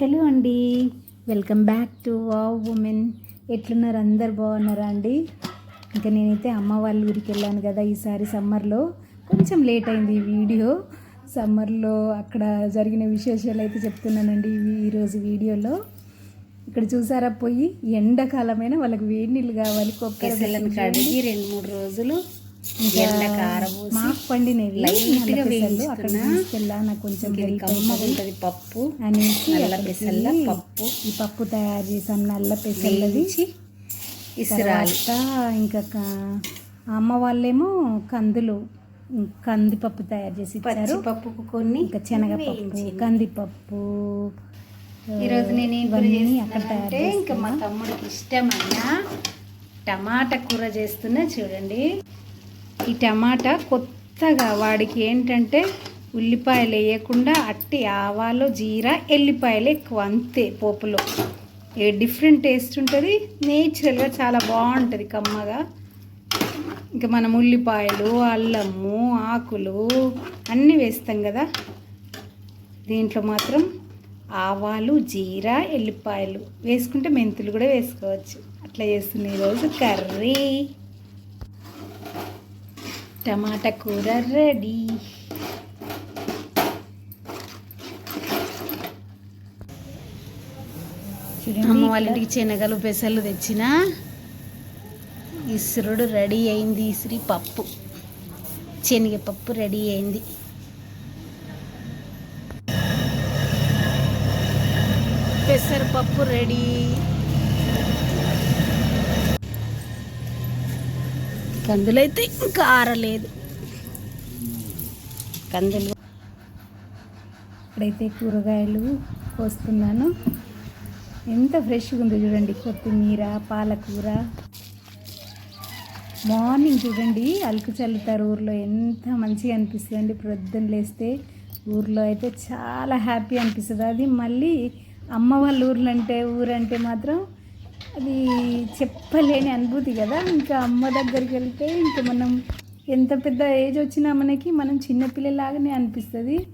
Hello అండి. Welcome back to wow women ఎట్లున్నారు? అందరు బాగున్నారా అండి? ఇంకా నేనైతే అమ్మ వాళ్ళ ఊరికి వెళ్ళాను కదా ఈసారి సమ్మర్లో కొంచెం లేట్ అయింది ఈ వీడియో సమ్మర్లో అక్కడ జరిగిన విశేషాలు అయితే చెప్తున్నానండి ఈరోజు వీడియోలో ఇక్కడ చూసారా పోయి? ఎండాకాలమైన వాళ్ళకి వేడి నీళ్ళు కావాలి కొబ్బరి కడిగి రెండు మూడు రోజులు మాకు పండినవి లైట్గా వేయించుకున్నా. నాకు కొంచెం. ఉంటుంది పప్పు. అనేసి నల్ల పెసల్ల పప్పు. ఈ పప్పు తయారు చేసాను నల్ల పెసల్లది ఇసురాలి. ఇంకా అమ్మ వాళ్ళేమో కందులు కందిపప్పు తయారు చేసి ఇచ్చారు. పచ్చిపప్పుకు కొన్ని ఇంకా శనగపప్పు కందిపప్పు ఈరోజు నేను ఇవన్నీ అక్కడ తయారు ఇంకా మా తమ్ముడికి ఇష్టమైన టమాటా కూర చేస్తున్నా చూడండి. ఈ టమాటా కొత్తగా వాడికి ఏంటంటే ఉల్లిపాయలు వేయకుండా అట్టి ఆవాలు జీరా ఎల్లిపాయలు ఎక్కువ అంతే పోపులో. ఏ డిఫరెంట్ టేస్ట్ ఉంటుంది? నేచురల్గా చాలా బాగుంటుంది కమ్మగా. ఇంకా మనం ఉల్లిపాయలు అల్లము ఆకులు అన్నీ వేస్తాం కదా. దీంట్లో మాత్రం ఆవాలు జీరా ఎల్లిపాయలు వేసుకుంటే మెంతులు కూడా వేసుకోవచ్చు. అట్లా చేస్తున్న ఈరోజు కర్రీ. టమాటా కూర రెడీ. అమ్మ వాళ్ళ ఇంటికి శనగలు పెసలు తెచ్చిన ఇసురుడు రెడీ అయింది ఇసిరి పప్పు. శనగపప్పు రెడీ అయింది. పెసరపప్పు రెడీ. కందులు అయితే ఇంకా ఆరలేదు. కందులు. ఇప్పుడైతే కూరగాయలు కోస్తున్నాను. ఎంత ఫ్రెష్గా ఉందో చూడండి కొత్తిమీర పాలకూర. మార్నింగ్ చూడండి అలుకు చల్లుతారు ఊర్లో. ఎంత మంచిగా అనిపిస్తుంది అండి. ప్రొద్దున లేస్తే ఊర్లో అయితే చాలా హ్యాపీ అనిపిస్తుంది. అది మళ్ళీ అమ్మ వాళ్ళ ఊర్లు అంటే ఊరంటే మాత్రం అది చెప్పలేని అనుభూతి కదా. ఇంకా అమ్మ దగ్గరికి వెళ్తే ఇంకా మనం ఎంత పెద్ద ఏజ్ వచ్చినా మనకి మనం చిన్నపిల్లలాగానే అనిపిస్తుంది.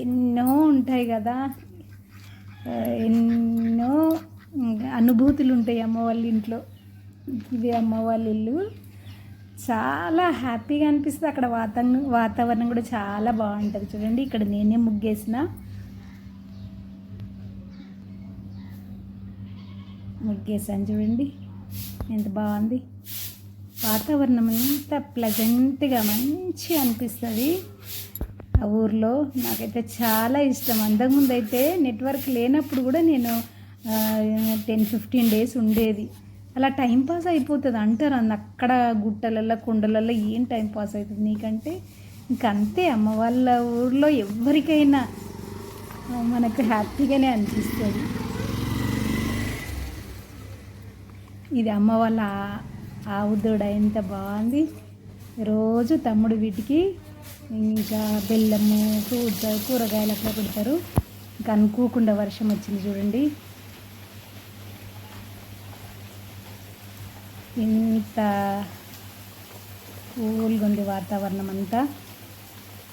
ఎన్నో ఉంటాయి కదా. ఎన్నో అనుభూతులు ఉంటాయి అమ్మ వాళ్ళ ఇంట్లో. ఇది అమ్మ వాళ్ళ ఇల్లు. చాలా హ్యాపీగా అనిపిస్తుంది. అక్కడ వాతావరణం వాతావరణం కూడా చాలా బాగుంటుంది. చూడండి ఇక్కడ నేనే ముగ్గేసిన. ముగ్గేసాను చూడండి ఎంత బాగుంది. వాతావరణం ఎంత ప్లజెంట్గా మంచి అనిపిస్తుంది. ఆ ఊర్లో నాకైతే చాలా ఇష్టం. అంతకుముందు అయితే నెట్వర్క్ లేనప్పుడు కూడా నేను టెన్ ఫిఫ్టీన్ డేస్ ఉండేది. అలా టైంపాస్ అయిపోతుంది అంటారు. అన్న అక్కడ గుట్టలలో కొండలలో ఏం టైం పాస్ అవుతుంది నీకంటే? ఇంక అంతే అమ్మ వాళ్ళ ఊర్లో ఎవరికైనా మనకు హ్యాపీగానే అనిపిస్తుంది. ఇది అమ్మ వాళ్ళ ఆ- ఆవు దూడ ఎంత బాగుంది. రోజు తమ్ముడు వీటికి ఇంకా బెల్లము ఫ్రూట్స్ కూరగాయలు అట్లా పెడతారు. ఇంకా అనుకోకుండా వర్షం వచ్చింది చూడండి. ఇంత కూల్గా ఉంది వాతావరణం అంతా.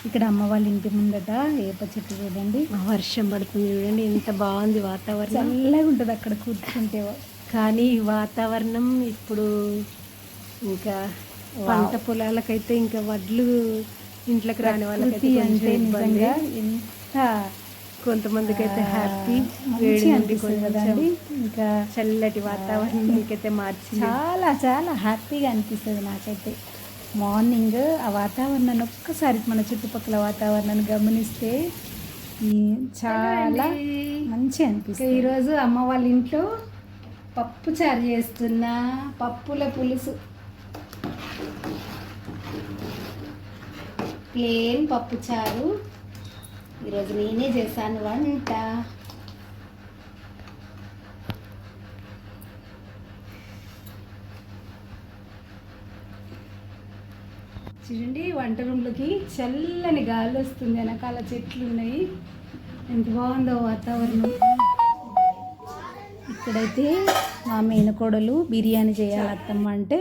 ఇక్కడ అమ్మ వాళ్ళ ఇంటి ముందట ఏప చెట్టు చూడండి. వర్షం పడుతుంది చూడండి ఎంత బాగుంది వాతావరణం. చల్లగా ఉంటుంది అక్కడ కూర్చుంటే. కానీ ఈ వాతావరణం ఇప్పుడు ఇంకా పంట పొలాలకైతే ఇంకా వడ్లు ఇంట్లోకి రాని కొంచెం అంటే. నిజంగా ఎంత కొంతమందికి అయితే హ్యాపీ వేడి నుండి కదండి. ఇంకా చల్లటి వాతావరణానికైతే మార్చింది. చాలా చాలా హ్యాపీగా అనిపిస్తుంది నాకైతే. మార్నింగ్ ఆ వాతావరణాన్ని ఒక్కసారి మన చుట్టుపక్కల వాతావరణాన్ని గమనిస్తే ఈ చాలా మంచిగా అనిపిస్తుంది. ఈరోజు అమ్మ వాళ్ళ ఇంట్లో పప్పు చారు చేస్తున్నా పప్పుల పులుసు. ప్లేన్ పప్పు చారు. ఈరోజు నేనే చేశాను వంట. చూడండి వంట రూమ్లోకి చల్లని గాలి వస్తుంది వెనకాల చెట్లు ఉన్నాయి. ఎంత బాగుందో వాతావరణం. ఇక్కడైతే మా మేనకోడలు బిర్యానీ చేయాలి అంటే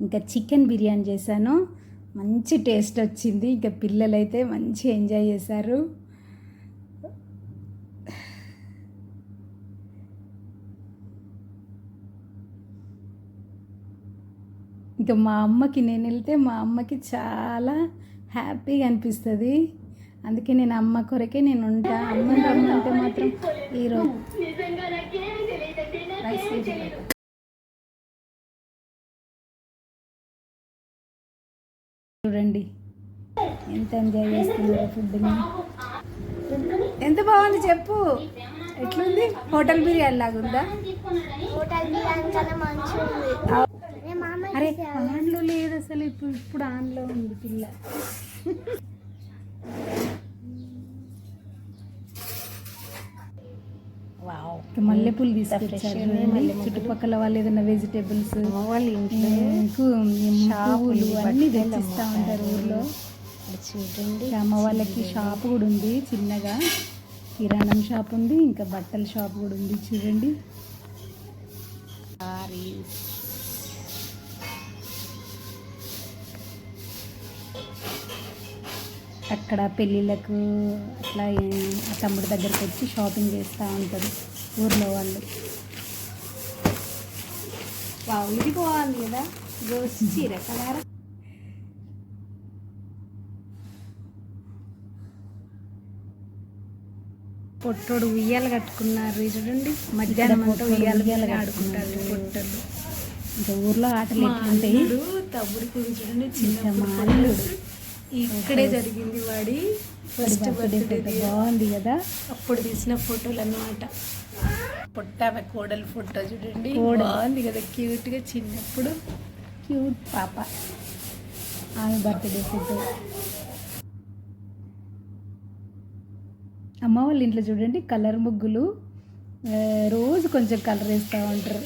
ఇంకా చికెన్ బిర్యానీ చేశాను. మంచి టేస్ట్ వచ్చింది. ఇంకా పిల్లలైతే మంచి ఎంజాయ్ చేశారు. ఇంకా మా అమ్మకి నేను వెళ్తే మా అమ్మకి చాలా హ్యాపీగా అనిపిస్తుంది. అందుకే నేను అమ్మ కొరకే నేను ఉంటా. అమ్మ అంటే మాత్రం ఈరోజు రైస్ చూడండి. ఎంత ఎంజాయ్ చేస్తున్నారు ఫుడ్ని ఎంత బాగుంది చెప్పు. ఎట్లుంది? హోటల్ బిర్యానీ లాగా ఉందా? హోటల్ బిర్యానీ చాలా మంచిగా ఉంది అరే ఆన్లో లేదు అసలు ఇప్పుడు. ఇప్పుడు ఆన్లో ఉంది పిల్ల. మల్లెపూలు తీసుకొచ్చారు. చుట్టుపక్కల వాళ్ళు ఏదైనా వెజిటేబుల్స్ పువ్వులు అన్నీ తెచ్చిస్తూ ఉంటారు ఊర్లో. చూడండి అమ్మ వాళ్ళకి షాప్ కూడా ఉంది చిన్నగా. కిరాణం షాప్ ఉంది ఇంకా బట్టల షాప్ కూడా ఉంది చూడండి. అక్కడ పెళ్ళిళ్ళకు అట్లా తమ్ముడి దగ్గరికి వచ్చి షాపింగ్ చేస్తూ ఉంటారు. ఊర్లో వాళ్ళు. వావ్ ఇది బాగుంది కదా. గోసి చీర కలర్? పొట్టోడు ఉయ్యాలు కట్టుకున్నారు. చూడండి మధ్యాహ్నం అంతా ఉయ్యాలు. ఆడుకుంటారు పొట్టలు ఇంకా ఊర్లో ఆటలు ఎట్లుంటాయి? తమ్ముడు చూడండి చిన్న ఇక్కడే జరిగింది వాడి ఫస్ట్ బర్త్డే బాగుంది కదా? అప్పుడు తీసిన ఫోటోలు అన్నమాట పొట్టామె కోడలు ఫోటో చూడండి. బాగుంది కదా క్యూట్గా చిన్నప్పుడు. క్యూట్ పాప. ఆమె బర్త్డే ఫోటో. అమ్మ వాళ్ళ ఇంట్లో చూడండి కలర్ ముగ్గులు. రోజు కొంచెం కలర్ వేస్తూ ఉంటారు.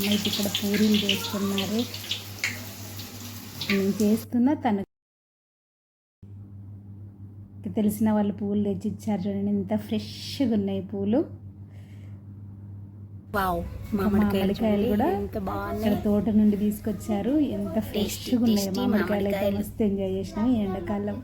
నైట్ ఇక్కడ పూరీలు చేస్తున్నారు. నేను చేస్తున్నా తను తెలిసిన వాళ్ళు పూలు తెచ్చి ఇచ్చారు చూడండి ఎంత ఫ్రెష్గా ఉన్నాయి పూలు. మామిడికాయలు కూడా ఇక్కడ తోట నుండి తీసుకొచ్చారు. ఎంత ఫ్రెష్గా ఉన్నాయి మామిడికాయలు అయితే. మస్తు ఎంజాయ్ చేసినాం ఈ ఎండాకాలం.